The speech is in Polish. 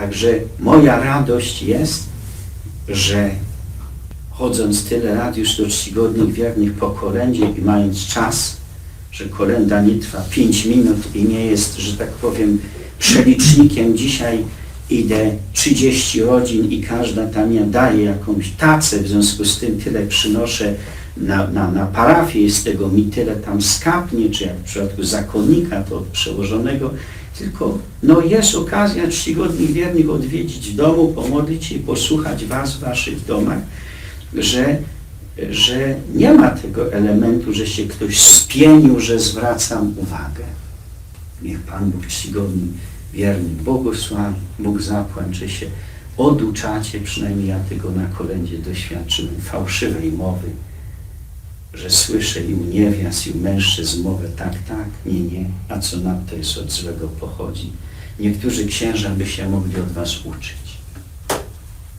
Także moja radość jest, że chodząc tyle lat już do czcigodnych wiernych po kolędzie i mając czas, że kolenda nie trwa 5 minut i nie jest, że tak powiem, przelicznikiem dzisiaj idę 30 rodzin i każda tam ja daje jakąś tacę, w związku z tym tyle przynoszę na, na, na z tego mi tyle tam skapnie, czy jak w przypadku zakonnika, to przełożonego, tylko no jest okazja czcigodnych wiernych odwiedzić w domu, pomodlić się i posłuchać Was w Waszych domach, że, że nie ma tego elementu, że się ktoś spienił, że zwracam uwagę. Niech Pan Bóg czcigodny, wierny, błogosławi, Bóg zapłać, że się oduczacie, przynajmniej ja tego na kolędzie doświadczyłem, fałszywej mowy, że słyszę i u niewiast, i u mężczyzn mowę tak, tak, nie, nie, a co nadto jest od złego pochodzi. Niektórzy księża by się mogli od was uczyć.